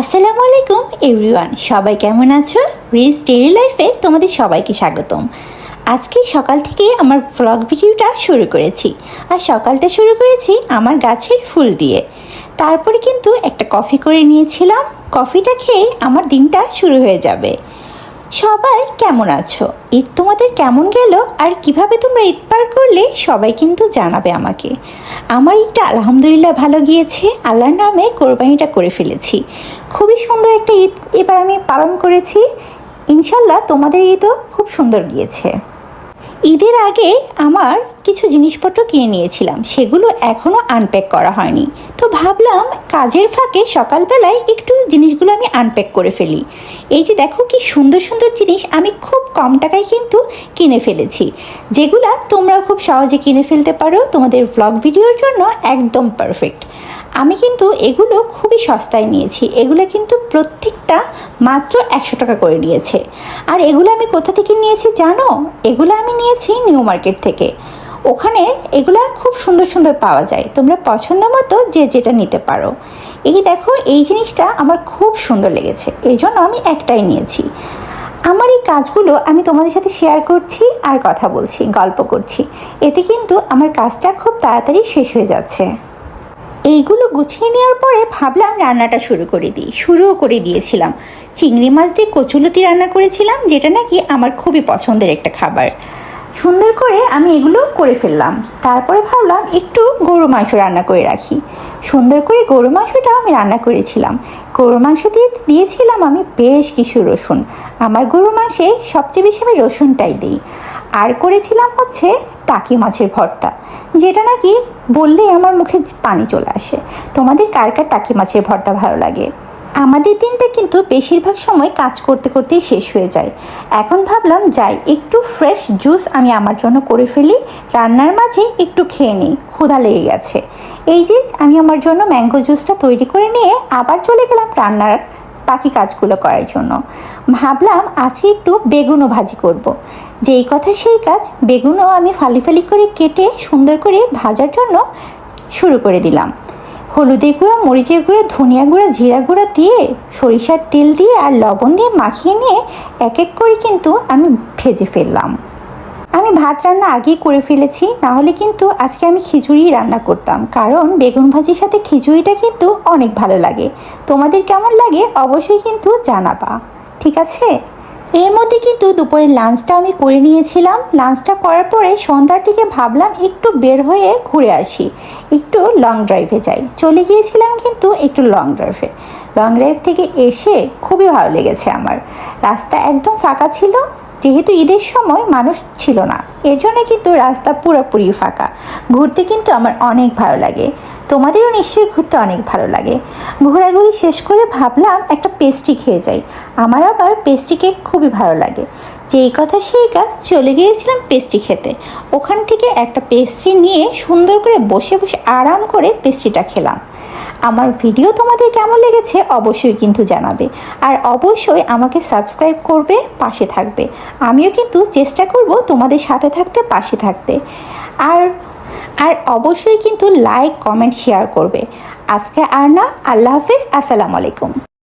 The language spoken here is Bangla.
আসসালামু আলাইকুম এভরিওয়ান সবাই কেমন আছো? রিস ডেইলি লাইফে তোমাদের সবাইকে স্বাগতম। আজকে সকাল থেকে আমার ব্লগ ভিডিওটা শুরু করেছি। আর সকালটা শুরু করেছি আমার গাছের ফুল দিয়ে। তারপরে কিন্তু একটা কফি করে নিয়েছিলাম। কফিটা খেয়ে আমার দিনটা শুরু হয়ে যাবে। সবাই কেমন আছো? ঈদ তোমাদের কেমন গেল? আর কীভাবে তোমরা ঈদ পার করলে? সবাই কিন্তু জানাবে আমাকে। আমার ঈদটা আলহামদুলিল্লাহ ভালো গিয়েছে। আল্লাহর নামে কোরবানিটা করে ফেলেছি। খুবই সুন্দর একটা ঈদ এবার আমি পালন করেছি। ইনশাল্লাহ তোমাদের ঈদও খুব সুন্দর গিয়েছে। ঈদের আগে আমার কিছু জিনিসপত্র কিনে নিয়েছিলাম, সেগুলো এখনও আনপ্যাক করা হয়নি। তো ভাবলাম কাজের ফাঁকে সকালবেলায় একটু জিনিসগুলো আমি আনপ্যাক করে ফেলি। এই যে দেখো কি সুন্দর সুন্দর জিনিস আমি খুব কম টাকায় কিন্তু কিনে ফেলেছি, যেগুলা তোমরা খুব সহজে কিনে ফেলতে পারো তোমাদের ব্লগ ভিডিওর জন্য একদম পারফেক্ট আমি কিন্তু এগুলো খুবই সস্তায় নিয়েছি। এগুলো কিন্তু প্রত্যেকটা মাত্র একশো টাকা করে নিয়েছে। আর এগুলো আমি কোথা থেকে নিয়েছি জানো? এগুলো আমি নিয়েছি নিউ মার্কেট থেকে। ওখানে এগুলো খুব সুন্দর সুন্দর পাওয়া যায়। তোমরা পছন্দ মতো যে যেটা নিতে পারো। এই দেখো, এই জিনিসটা আমার খুব সুন্দর লেগেছে। এই জন্য আমি একটাই নিয়েছি। আমার এই কাজগুলো আমি তোমাদের সাথে শেয়ার করছি আর কথা বলছি, গল্প করছি। এতে কিন্তু আমার কাজটা খুব তাড়াতাড়ি শেষ হয়ে যাচ্ছে। এইগুলো গুছিয়ে নেওয়ার পরে ভাবলাম রান্নাটা শুরু করে দিই, শুরুও করে দিয়েছিলাম। চিংড়ি মাছ দিয়ে কচুলতি রান্না করেছিলাম, যেটা নাকি আমার খুবই পছন্দের একটা খাবার। সুন্দর করে আমি এগুলো করে ফেললাম। তারপরে ভাবলাম একটু গরু মাংস রান্না করে রাখি। সুন্দর করে গরু মাংসটা আমি রান্না করেছিলাম। গরু মাংস দিয়ে দিয়েছিলাম আমি বেশ কিছু রসুন। আমার গরু মাংসে সবচেয়ে বেশি আমি রসুনটাই দিই। আর করেছিলাম হচ্ছে টাকি মাছের ভর্তা, যেটা নাকি বললেই আমার মুখে পানি চলে আসে। তোমাদের কার কার টাকি মাছের ভর্তা ভালো লাগে? আমাদের দিনটা কিন্তু বেশিরভাগ সময় কাজ করতে করতেই শেষ হয়ে যায়। এখন ভাবলাম যাই, একটু ফ্রেশ জুস আমি আমার জন্য করে ফেলি, রান্নার মাঝে একটু খেয়ে নিই, ক্ষুধা লেগে গেছে। এই যে আমি আমার জন্য ম্যাঙ্গো জুসটা তৈরি করে নিয়ে আবার চলে গেলাম রান্নার বাকি কাজগুলো করার জন্য। ভাবলাম আজকে একটু বেগুনও ভাজি করব। যেই কথা সেই কাজ, বেগুনও আমি ফালি ফালি করে কেটে সুন্দর করে ভাজার জন্য শুরু করে দিলাম। হলুদের গুঁড়া, মরিচের গুঁড়া, ধনিয়া গুঁড়া, জিরা গুঁড়া দিয়ে সরিষার তেল দিয়ে আর লবণ দিয়ে মাখিয়ে নিয়ে এক এক করে কিন্তু আমি ভেজে ফেললাম। আমি ভাত রান্না আগেই করে ফেলেছি, নাহলে কিন্তু আজকে আমি খিচুড়ি রান্না করতাম। কারণ বেগুন ভাজির সাথে খিচুড়িটা কিন্তু অনেক ভালো লাগে। তোমাদের কেমন লাগে অবশ্যই কিন্তু জানাবা। ঠিক আছে? এর মধ্যে কিন্তু দুপুরের লাঞ্চটা আমি করে নিয়েছিলাম। লাঞ্চটা করার পরে সন্ধ্যার দিকে ভাবলাম একটু বের হয়ে ঘুরে আসি। একটু লং ড্রাইভে যাই। চলে গিয়েছিলাম কিন্তু একটু লং ড্রাইভে লং ড্রাইভ থেকে এসে খুবই ভালো লেগেছে আমার। রাস্তা একদম ফাঁকা ছিল যেহেতু ঈদের সময় মানুষ ছিল না, এর জন্য কিন্তু রাস্তা পুরোপুরি ফাঁকা। ঘুরতে কিন্তু আমার অনেক ভালো লাগে। তোমাদেরও নিশ্চয়ই ঘুরতে অনেক ভালো লাগে। ঘোরাঘুরি শেষ করে ভাবলাম একটা পেস্ট্রি খেয়ে যাই। আমার আবার পেস্ট্রি কেক খুবই ভালো লাগে। যেই কথা সেই কাজ, চলে গিয়েছিলাম পেস্ট্রি খেতে। ওখান থেকে একটা পেস্ট্রি নিয়ে সুন্দর করে বসে বসে আরাম করে পেস্ট্রিটা খেলাম। আমার ভিডিও তোমাদের কেমন লেগেছে অবশ্যই কিন্তু জানাবে। আর অবশ্যই আমাকে সাবস্ক্রাইব করবে, পাশে থাকবে। আমিও কিন্তু চেষ্টা করব তোমাদের সাথে থাকতে, পাশে থাকতে। আর আর অবশ্যই কিন্তু লাইক কমেন্ট শেয়ার করবে। আজকে আর না, আল্লাহ হাফিজ, আসসালামু আলাইকুম।